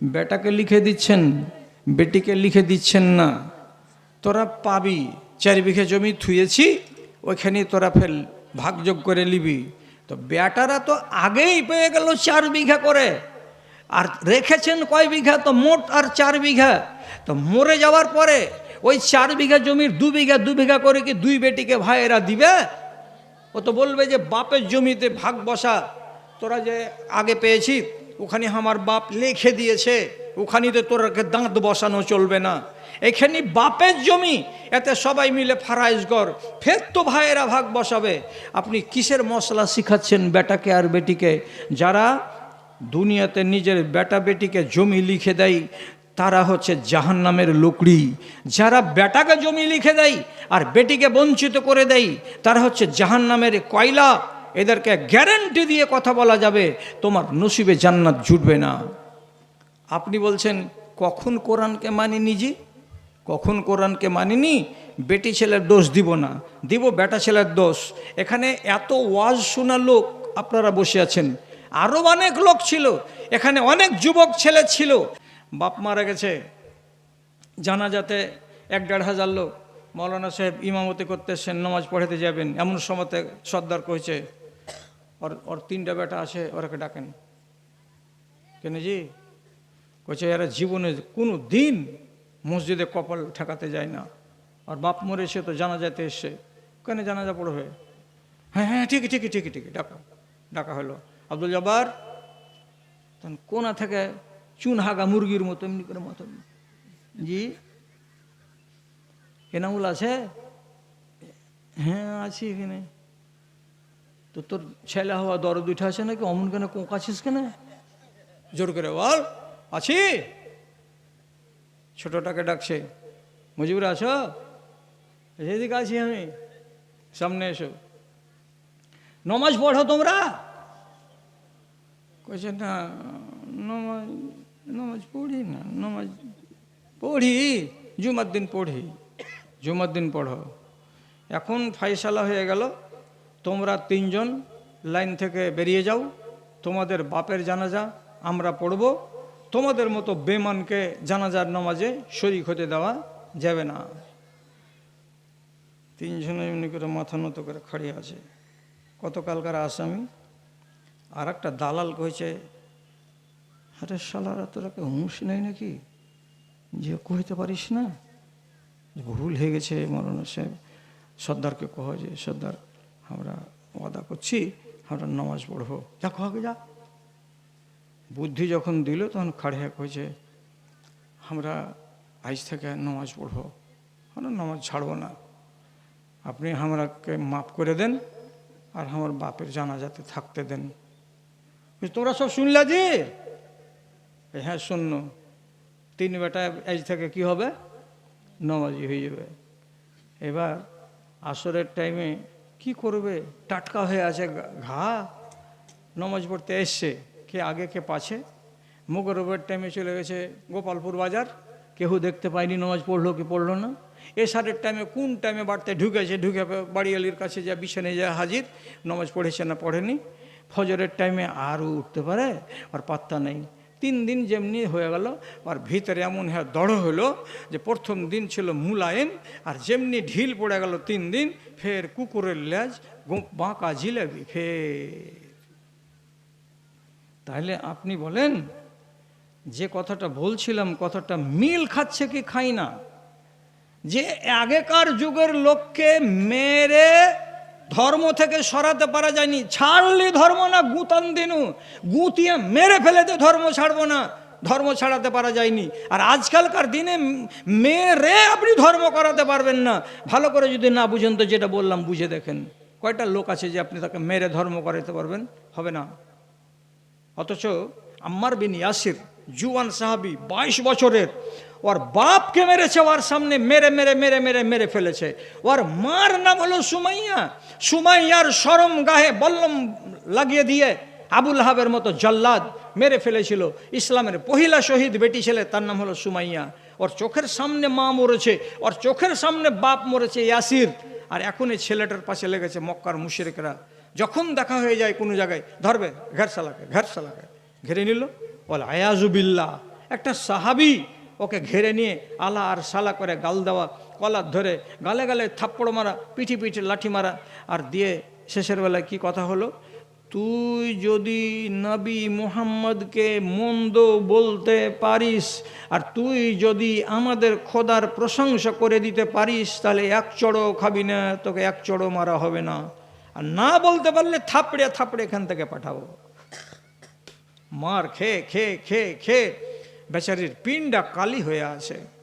বেটাকে লিখে দিচ্ছেন, বেটিকে লিখে দিচ্ছেন না। তোরা পাবি, চার বিঘে জমি থুয়েছি, ওইখানে তোরা ফেল, ভাগযোগ করে নিবি। তো বেটারা তো আগেই পেয়ে গেল চার বিঘা করে। আর রেখেছেন কয় বিঘা? তো মোট আর চার বিঘা। তো মরে যাওয়ার পরে ওই চার বিঘা জমির দু বিঘা দু বিঘা করে কি দুই বেটিকে ভাইয়েরা দিবে? ও তো বলবে যে বাপের জমিতে ভাগ বসা, তোরা যে আগে পেয়েছি ওখানে আমার বাপ লিখে দিয়েছে ওখানে তো তোরাকে দাঁত বসানো চলবে না। এখানে বাপের জমি, এতে সবাই মিলে ফারাইজ কর ফের তো ভাইয়েরা ভাগ বসাবে। আপনি কিসের মশলা শিখাচ্ছেন বেটাকে আর বেটিকে? যারা দুনিয়াতে নিজের বেটা বেটিকে জমি লিখে দেয়, তারা হচ্ছে জাহান নামের লোকড়ি। যারা বেটাকে জমি লিখে দেয় আর বেটিকে বঞ্চিত করে দেয়, তারা হচ্ছে জাহান নামের কয়লা। এদেরকে গ্যারান্টি দিয়ে কথা বলা যাবে, তোমার নসিবে জান্নাত জুটবে না। আপনি বলছেন, কখন কোরআনকে মানি নিজে কখন কোরআনকে মানিনি? বেটি ছেলের দোষ দিব না। দিব বেটা ছেলের দোষ। এখানে এত ওয়াজ শোনা লোক আপনারা বসে আছেন। আরও অনেক লোক ছিল। এখানে অনেক যুবক ছেলে ছিল। বাপ মারা গেছে। জানা যাতে এক দেড় হাজার লোক। মৌলানা সাহেব ইমামতি করতে এসছেন, নামাজ পড়াতে যাবেন। এমন সময়তে সর্দার কয়েছে ওর ওর তিনটা বেটা আছে ওরাকে ডাকেন কেন জি কইছে এরা জীবনে কোনো দিন মসজিদে কপাল ঠেকাতে যায় না আর বাপ মরে মরেছে তো জানা যাতে এসছে কেন জানাজা পড়বে হ্যাঁ হ্যাঁ ঠিকই ঠিকই ঠিকই ঠিকই ডাকা ডাকা হলো আব্দুল জব্বার তখন কোনা থেকে চুন হাগা মুরগির মতো এমনি করে মতো জি এনামুল আছে হ্যাঁ আছি এখানে তো তোর ছেলে হওয়া দরদ উঠে আছে নাকি? অমন কেন কোঁকাছিস কেন? জোর করে বল, আছি। ছোটটাকে ডাকছে, মুজিবুর আছো এদিকে আছি আমি, সামনে এসো। নমাজ পড়ো তোমরা? কইছে, না, নমাজ নমাজ পড়ি না, নমাজ পড়ি, জুমার দিন পড়ি, জুমার দিন পড়ো। এখন ফাইসালা হয়ে গেল। তোমরা তিনজন লাইন থেকে বেরিয়ে যাও। তোমাদের বাপের জানাজা আমরা পড়ব। তোমাদের মতো বেমানকে জানাজার নামাজে শরিক হতে দেওয়া যাবে না। তিনজনে এমনি করে মাথা নত করে খাড়িয়ে আছে। গতকালকার আসামি আর একটা দালাল কইছে, আরে শালারা তোরা কে হুঁশ নেই নাকি? যে কইতে পারিস না? ভুল হয়ে গেছে মরণ সাহেব। সর্দারকে কহ যে সর্দার আমরা ওয়াদা করছি, আমরা নামাজ পড়ব। যা কহকে যা। বুদ্ধি যখন দিল, তখন খাড়িয়া কইছে আমরা আজ থেকে নামাজ পড়ব। আমরা নামাজ ছাড়বো না। আপনি আমরাকে মাফ করে দেন, আর আমার বাপের জানাজাতে থাকতে দেন। তোরা সব শুনলা যে? হ্যাঁ শূন্য। তিন বেটা আজ থেকে কি হবে? নমাজি হয়ে যাবে। এবার আসরের টাইমে কি করবে? টাটকা হয়ে আছে ঘা। নমাজ পড়তে এসছে, কে আগে, কে পাছে। মুগরবের টাইমে চলে গেছে গোপালপুর বাজার। কেউ দেখতে পায়নি নমাজ পড়ল কি পড়ল না। এসারের টাইমে কোন টাইমে বাড়তে ঢুকেছে? ঢুকে বাড়িয়ালির কাছে যা বিছানে যা হাজির, নমাজ পড়েছে না পড়েনি। ফজরের টাইমে আরও উঠতে পারে? আর পাত্তা নেই। তিন দিন যেমনি হয়ে গেল, আর ভিতরে এমন হ্যাঁ দড় হলো যে প্রথম দিন ছিল মুলায়েম, আর যেমনি ঢিল পড়ে গেল তিন দিন, ফের কুকুরের লেজ বাঁকা জিলেবি, ফের। তাহলে আপনি বলেন, যে কথাটা বলছিলাম, কথাটা মিল খাচ্ছে কি খাই না? যে আগেকার যুগের লোককে মেরে ধর্ম থেকে সরাতে পারা যায়নি। ছাড়লি ধর্ম না, গুতান দিনু। গুতিয়ে মেরে ফেলেতে ধর্ম ছাড়বো না। ধর্ম ছাড়াতে পারা যায়নি। আর আজকালকার দিনে মেরে আপনি ধর্ম করাতে পারবেন না। ভালো করে যদি না বুঝেন তো যেটা বললাম, বুঝে দেখেন। কয়টা লোক আছে যে আপনি তাকে মেরে ধর্ম করাতে পারবেন? হবে না। অথচ আম্মার বিন ইয়াসির, জুয়ান সাহাবি, বাইশ বছরের ওর বাপকে মেরেছে ওর সামনে মেরে মেরে মেরে মেরে মেরে ফেলেছে ওর মার নাম হলো সুমাইয়া সুমাইয়ার সরম গাহে বল্লম লাগিয়ে দিয়ে আবুল হাবের মতো জল্লাদ মেরে ফেলেছিল ইসলামের পহিলা শহীদ বেটি ছেলে তার নাম হলো সুমাইয়া ওর চোখের সামনে মা মরেছে ওর চোখের সামনে বাপ মরেছে ইয়াসির আর এখন এই ছেলেটার পাশে লেগেছে মক্কার মুশরিকরা যখন দেখা হয়ে যায় কোনো জায়গায় ধরবে ঘের সালাকে ঘের সালাকে ঘেরে নিল বলে আয়াজুবিল্লা একটা সাহাবি ওকে ঘেরে নিয়ে আলা আর সালা করে গাল দেওয়া কলার ধরে গালে গালে থাপ্পড় মারা, পিঠি পিঠে লাঠি মারা। আর দিয়ে শেষের বেলায় কি কথা হলো? তুই যদি নবী মুহাম্মদকে মন্দ বলতে পারিস, আর তুই যদি আমাদের খোদার প্রশংসা করে দিতে পারিস, তাহলে এক চড়ো খাবি না, তোকে এক চড়ো মারা হবে না। আর না বলতে পারলে থাপড়ে থাপড়ে এখান থেকে পাঠাবো। মার খেয়ে খেয়ে খেয়ে খেয়ে বেচারির পিণ্ডা কালি হয়ে আছে।